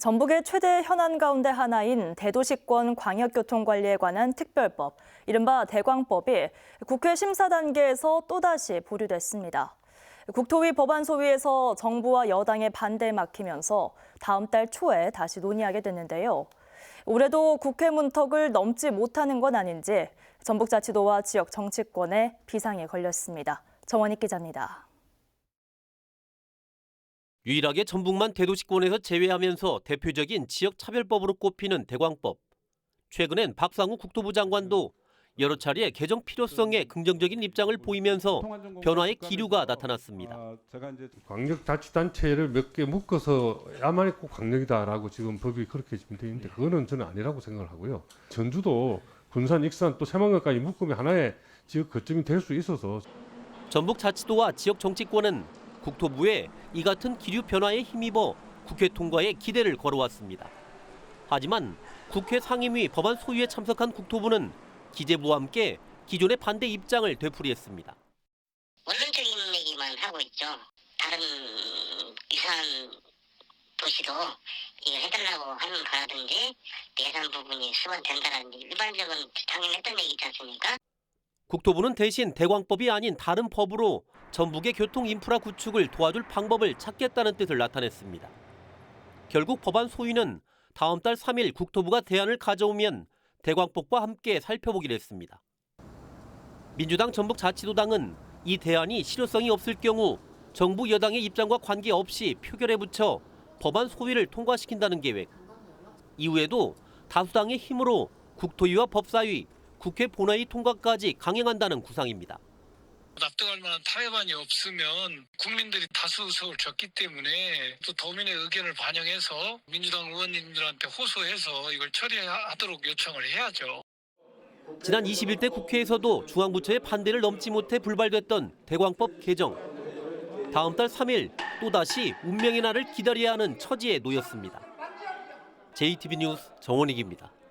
전북의 최대 현안 가운데 하나인 대도시권 광역교통관리에 관한 특별법, 이른바 대광법이 국회 심사 단계에서 또다시 보류됐습니다. 국토위 법안 소위에서 정부와 여당의 반대에 막히면서 다음 달 초에 다시 논의하게 됐는데요. 올해도 국회 문턱을 넘지 못하는 건 아닌지 전북자치도와 지역 정치권에 비상이 걸렸습니다. 정원익 기자입니다. 유일하게 전북만 대도시권에서 제외하면서 대표적인 지역 차별법으로 꼽히는 대광법. 최근엔 박상우 국토부 장관도 여러 차례 개정 필요성에 긍정적인 입장을 보이면서 변화의 기류가 나타났습니다. 아, 제가 이제 광역자치단체를 몇 개 묶어서 야만이 꼭 광역이다라고 지금 법이 그렇게 지금 돼 있는데 그거는 저는 아니라고 생각을 하고요. 전주도 군산, 익산 또 새만금까지 묶으면 하나의 지역 거점이 될 수 있어서 전북 자치도와 지역 정치권은 국토부에 이 같은 기류 변화에 힘입어 국회 통과에 기대를 걸어왔습니다. 하지만 국회 상임위 법안 소위에 참석한 국토부는 기재부와 함께 기존의 반대 입장을 되풀이했습니다. 원론적인 얘기만 하고 있죠. 다른 이산 도시도 해달라고 하는 거라든지 예산 부분이 수반된다라든지 일반적인 당연했던 얘기 있지 않습니까? 국토부는 대신 대광법이 아닌 다른 법으로 전북의 교통 인프라 구축을 도와줄 방법을 찾겠다는 뜻을 나타냈습니다. 결국 법안 소위는 다음 달 3일 국토부가 대안을 가져오면 대광법과 함께 살펴보기로 했습니다. 민주당 전북자치도당은 이 대안이 실효성이 없을 경우 정부 여당의 입장과 관계없이 표결에 붙여 법안 소위를 통과시킨다는 계획. 이후에도 다수당의 힘으로 국토위와 법사위, 국회 본회의 통과까지 강행한다는 구상입니다. 납득할 만한 타협안이 없으면 국민들이 다수 의석을 줬기 때문에 또 도민의 의견을 반영해서 민주당 의원님들한테 호소해서 이걸 처리하도록 요청을 해야죠. 지난 21대 국회에서도 중앙부처의 반대를 넘지 못해 불발됐던 대광법 개정. 다음 달 3일 또다시 운명의 날을 기다려야 하는 처지에 놓였습니다. JTB 뉴스 정원익입니다.